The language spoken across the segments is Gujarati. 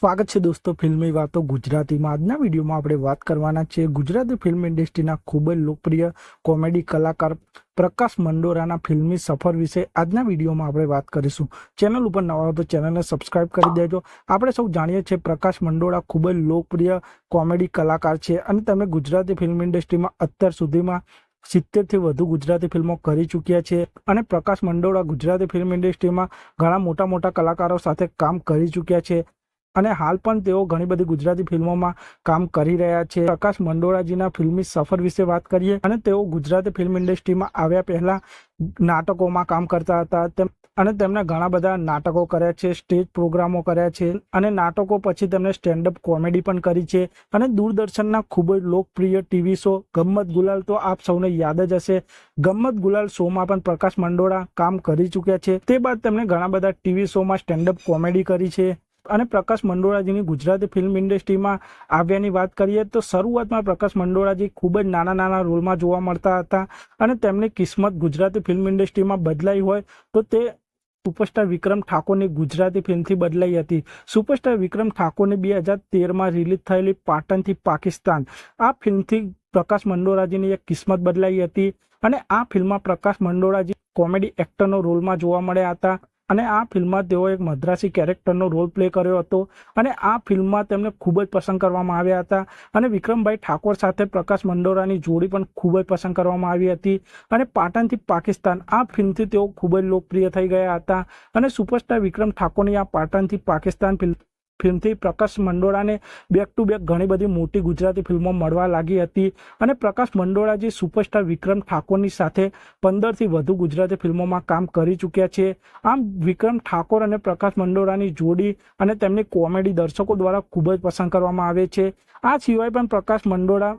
સ્વાગત છે દોસ્તો ફિલ્મી વાતો ગુજરાતીમાં. આજના વિડીયોમાં આપણે વાત કરવાના છે ગુજરાતી ફિલ્મ ઇન્ડસ્ટ્રીના ખૂબ જ લોકપ્રિય કોમેડી કલાકાર પ્રકાશ મંડોરાના ફિલ્મી સફર વિશે આજના વિડીયોમાં આપણે વાત કરીશું. ચેનલ ઉપર નવા હો તો ચેનલને સબસ્ક્રાઇબ કરી દેજો. આપણે સૌ જાણીએ છીએ પ્રકાશ મંડોરા ખૂબ જ લોકપ્રિય કોમેડી કલાકાર છે અને તમે ગુજરાતી ફિલ્મ ઇન્ડસ્ટ્રીમાં અત્યાર સુધીમાં સિત્તેરથી વધુ ગુજરાતી ફિલ્મો કરી ચૂક્યા છે અને પ્રકાશ મંડોળા ગુજરાતી ફિલ્મ ઇન્ડસ્ટ્રીમાં ઘણા મોટા મોટા કલાકારો સાથે કામ કરી ચૂક્યા છે. અને હાલ પણ તેઓ ઘણી બધી ગુજરાતી ફિલ્મોમાં કામ કરી રહ્યા છે. પ્રકાશ મંડોળાજીના ફિલ્મી સફર વિશે વાત કરીએ અને તેઓ ગુજરાતી ફિલ્મ ઇન્ડસ્ટ્રીમાં આવ્યા પહેલા નાટકોમાં કામ કરતા હતા. અને તેમણે ઘણા બધા નાટકો કર્યા છે, સ્ટેજ પ્રોગ્રામો કર્યા છે અને નાટકો પછી તેમણે સ્ટેન્ડઅપ કોમેડી પણ કરી છે. અને દૂરદર્શનના ખૂબ જ લોકપ્રિય ટીવી શો ગમ્મત ગુલાલ તો આપ સૌને યાદ જ હશે. ગમ્મત ગુલાલ શોમાં પણ પ્રકાશ મંડોળા કામ કરી ચૂક્યા છે. તે બાદ તેમણે ઘણા બધા ટીવી શોમાં સ્ટેન્ડઅપ કોમેડી કરી છે. અને પ્રકાશ મંડોળાજીની ગુજરાતી ફિલ્મ ઇન્ડસ્ટ્રીમાં આવ્યાની વાત કરીએ તો શરૂઆતમાં પ્રકાશ મંડોળાજી ખૂબ જ નાના નાના રોલમાં જોવા મળતા હતા અને તેમની કિસ્મત ગુજરાતી ફિલ્મ ઇન્ડસ્ટ્રીમાં બદલાઈ હોય તો તે સુપરસ્ટાર વિક્રમ ઠાકોરની ગુજરાતી ફિલ્મથી બદલાઈ હતી. સુપરસ્ટાર વિક્રમ ઠાકોરની બે હજાર તેરમાં રિલીઝ થયેલી પાટણથી પાકિસ્તાન. આ ફિલ્મથી પ્રકાશ મંડોરાજીની એક કિસ્મત બદલાઈ હતી અને આ ફિલ્મમાં પ્રકાશ મંડોરાજી કોમેડી એક્ટરનો રોલમાં જોવા મળ્યા હતા. અને આ ફિલ્મમાં તેઓ એક મદ્રાસી કેરેક્ટરનો રોલ પ્લે કર્યો હતો અને આ ફિલ્મમાં તેમને ખૂબ જ પસંદ કરવામાં આવ્યા હતા. અને વિક્રમભાઈ ઠાકોર સાથે પ્રકાશ મંડોરાની જોડી પણ ખૂબ જ પસંદ કરવામાં આવી હતી. અને પાટણથી પાકિસ્તાન, આ ફિલ્મથી તેઓ ખૂબ જ લોકપ્રિય થઈ ગયા હતા. અને સુપરસ્ટાર વિક્રમ ઠાકોરની આ પાટણથી પાકિસ્તાન ફિલ્મ ફિલ્મથી પ્રકાશ મંડોળાને બેક ટુ બેક ઘણી બધી મોટી ગુજરાતી ફિલ્મો મળવા લાગી હતી અને પ્રકાશ મંડોળાજી સુપરસ્ટાર વિક્રમ ઠાકોરની સાથે પંદરથી વધુ ગુજરાતી ફિલ્મોમાં કામ કરી ચૂક્યા છે. આમ વિક્રમ ઠાકોર અને પ્રકાશ મંડોળાની જોડી અને તેમની કોમેડી દર્શકો દ્વારા ખૂબ જ પસંદ કરવામાં આવે છે. આ સિવાય પણ પ્રકાશ મંડોળા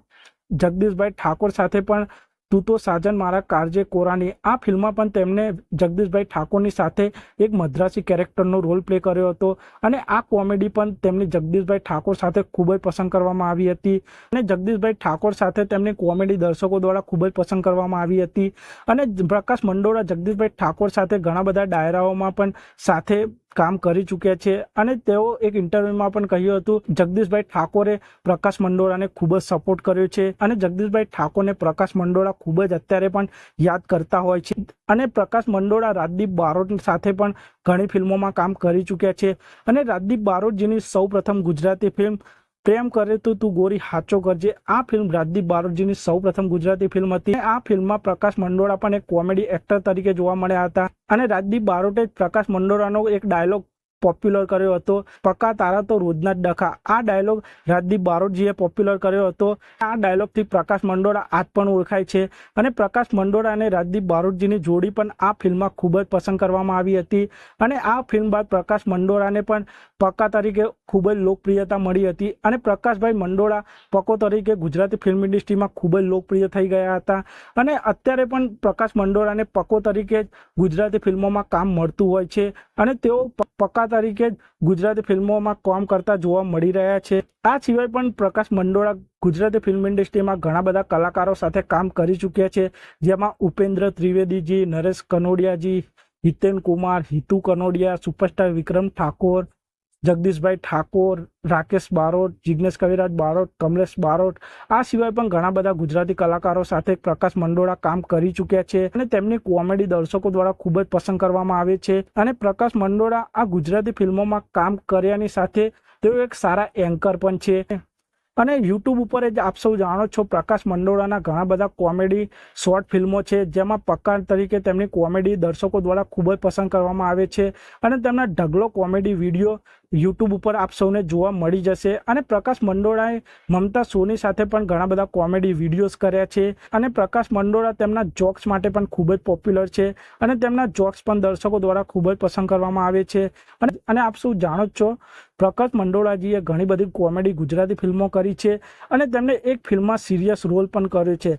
જગદીશભાઈ ઠાકોર સાથે પણ તું તો સાજન મારા કારજે કોરાની. આ ફિલ્મમાં પણ તેમણે જગદીશભાઈ ઠાકોરની સાથે એક મદ્રાસી કેરેક્ટરનો રોલ પ્લે કર્યો હતો અને આ કોમેડી પણ તેમની જગદીશભાઈ ઠાકોર સાથે ખૂબ જ પસંદ કરવામાં આવી હતી. અને જગદીશભાઈ ઠાકોર સાથે તેમની કોમેડી દર્શકો દ્વારા ખૂબ જ પસંદ કરવામાં આવી હતી. અને પ્રકાશ મંડોળા જગદીશભાઈ ઠાકોર સાથે ઘણા બધા ડાયરાઓમાં પણ સાથે કામ કરી ચૂક્યા છે અને તેઓ એક ઇન્ટરવ્યુમાં પણ કહ્યું હતું, જગદીશભાઈ ઠાકોરે પ્રકાશ મંડોળાને ખૂબ જ સપોર્ટ કર્યો છે અને જગદીશભાઈ ઠાકોરને પ્રકાશ મંડોળા ખૂબ જ અત્યારે પણ યાદ કરતા હોય છે અને પ્રકાશ મંડોળા રાજદીપ બારોટ સાથે પણ ઘણી ફિલ્મોમાં કામ કરી ચૂક્યા છે અને રાજદીપ બારોટજીની સૌ પ્રથમ ગુજરાતી ફિલ્મ પ્રેમ કરે તો તું ગોરી હાચો કરજે. આ ફિલ્મ રાજદીપ બારોટજીની સૌ પ્રથમ ગુજરાતી ફિલ્મ હતી. આ ફિલ્મમાં પ્રકાશ મંડોળા પણ એક કોમેડી એક્ટર તરીકે જોવા મળ્યા હતા. અને રાજદીપ બારોટે પ્રકાશ મંડોળાનો એક ડાયલોગ પોપ્યુલર કર્યો હતો. પક્કા તારા તો રોજના જ ડખા. આ ડાયલોગ રાજદીપ બારોટજીએ પોપ્યુલર કર્યો હતો. આ ડાયલોગથી પ્રકાશ મંડોળા આજ પણ ઓળખાય છે. અને પ્રકાશ મંડોળા અને રાજદીપ બારોટજીની જોડી પણ આ ફિલ્મમાં ખૂબ જ પસંદ કરવામાં આવી હતી. અને આ ફિલ્મ બાદ પ્રકાશ મંડોળાને પણ પક્કા તરીકે ખૂબ જ લોકપ્રિયતા મળી હતી. અને પ્રકાશભાઈ મંડોળા પકો તરીકે ગુજરાતી ફિલ્મ ઇન્ડસ્ટ્રીમાં ખૂબ જ લોકપ્રિય થઈ ગયા હતા. અને અત્યારે પણ પ્રકાશ મંડોળાને પકો તરીકે ગુજરાતી ફિલ્મોમાં કામ મળતું હોય છે. અને તેઓ પક્કા તરીકે ગુજરાતી ફિલ્મોમાં કામ કરતા જોવા મળી રહ્યા છે. આ સિવાય પણ પ્રકાશ મંડોળા ગુજરાતી ફિલ્મ ઇન્ડસ્ટ્રીમાં ઘણા બધા કલાકારો સાથે કામ કરી ચૂક્યા છે. જેમાં ઉપેન્દ્ર ત્રિવેદીજી, નરેશ કનોડિયાજી, હિતેન કુમાર, હિતુ કનોડિયા, સુપરસ્ટાર વિક્રમ ઠાકોર જગદીશભાઈ ઠાકોર, રાકેશ બારોટ જિજ્ઞેશ કવિરાજ બારોટ, કમલેશ બારોટ, આ સિવાય પણ ઘણા બધા ગુજરાતી કલાકારો સાથે પ્રકાશ મંડોળા કામ કરી ચૂક્યા છે અને તેમની કોમેડી દર્શકો દ્વારા ખૂબ જ પસંદ કરવામાં આવે છે. અને પ્રકાશ મંડોળા આ ગુજરાતી ફિલ્મોમાં કામ કર્યાની સાથે તેઓ એક સારા એન્કર પણ છે. અને યુટ્યુબ ઉપર જ આપ સૌ જાણો છો પ્રકાશ મંડોળાના ઘણા બધા કોમેડી શોર્ટ ફિલ્મો છે, જેમાં પક્કા તરીકે તેમની કોમેડી દર્શકો દ્વારા ખૂબ જ પસંદ કરવામાં આવે છે. અને તેમના ઢગલો કોમેડી વીડિયો યુટ્યુબ ઉપર આપ સૌને જોવા મળી જશે અને પ્રકાશ મંડોળાએ મમતા સોની સાથે પણ ઘણા બધા કોમેડી વિડીયોઝ કર્યા છે અને પ્રકાશ મંડોળા તેમના જોક્સ માટે પણ ખૂબ જ પોપ્યુલર છે અને તેમના જોક્સ પણ દર્શકો દ્વારા ખૂબ જ પસંદ કરવામાં આવે છે. અને આપ સૌ જાણો જ છો, પ્રકાશ મંડોળાજીએ ઘણી બધી કોમેડી ગુજરાતી ફિલ્મો કરી છે અને તેમણે એક ફિલ્મમાં સિરિયસ રોલ પણ કર્યો છે.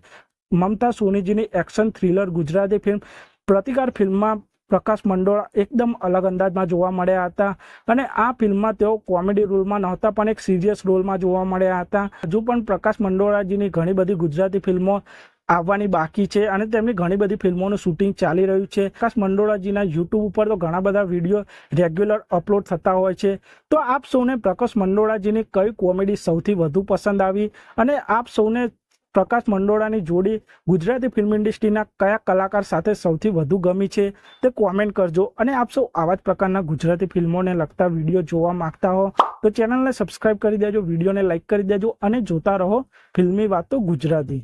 Mamta સોનીજીની action thriller Gujarati film Pratikar ફિલ્મમાં પ્રકાશ મંડોળા એકદમ અલગ અંદાજમાં જોવા મળ્યા હતા. અને આ ફિલ્મમાં તેઓ કોમેડી રોલમાં નહોતા, પણ એક સિરિયસ રોલમાં જોવા મળ્યા હતા. હજુ પણ પ્રકાશ મંડોળાજીની ઘણી બધી ગુજરાતી ફિલ્મો આવવાની બાકી છે અને તેમની ઘણી બધી ફિલ્મોનું શૂટિંગ ચાલી રહ્યું છે. પ્રકાશ મંડોળાજીના યુટ્યુબ ઉપર તો ઘણા બધા વીડિયો રેગ્યુલર અપલોડ થતા હોય છે. તો આપ સૌને પ્રકાશ મંડોળાજીની કઈ કોમેડી સૌથી વધુ પસંદ આવી? અને આપ સૌને પ્રકાશ મંડોળાની જોડી ગુજરાતી ફિલ્મ ઇન્ડસ્ટ્રીના કયા કલાકાર સાથે સૌથી વધુ ગમી છે તે કોમેન્ટ કરજો અને આપ સૌ આવા જ પ્રકારના ગુજરાતી ફિલ્મોને લગતા વીડિયો જોવા માંગતા હો તો ચેનલને સબસ્ક્રાઇબ કરી દેજો, વિડીયોને લાઇક કરી દેજો અને જોતા રહો ફિલ્મી વાતો ગુજરાતી.